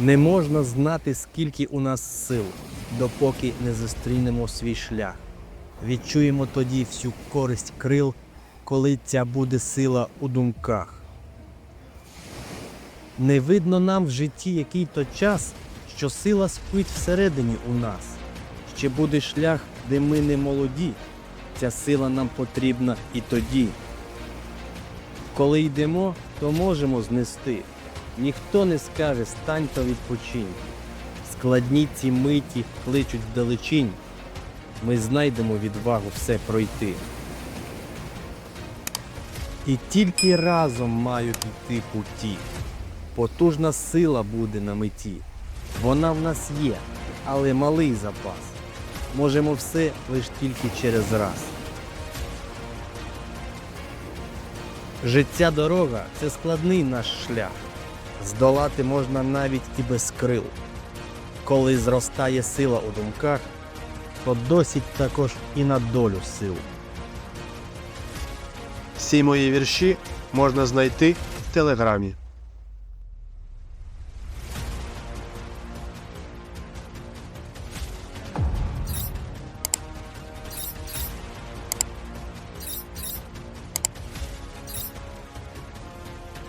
Не можна знати, скільки у нас сил, допоки не зустрінемо свій шлях. Відчуємо тоді всю користь крил, коли ця буде сила у думках. Не видно нам в житті який то час, що сила спить всередині у нас. Ще буде шлях, де ми не молоді. Ця сила нам потрібна і тоді. Коли йдемо, то можемо знести. Ніхто не скаже стань та відпочинь. Складні ці миті кличуть вдалечінь. Ми знайдемо відвагу все пройти. І тільки разом мають йти путі. Потужна сила буде на меті. Вона в нас є, але малий запас. Можемо все лиш тільки через раз. Життя дорога це складний наш шлях. Здолати можна навіть і без крил. Коли зростає сила у думках, то досить також і на долю сил. Всі мої вірші можна знайти в телеграмі.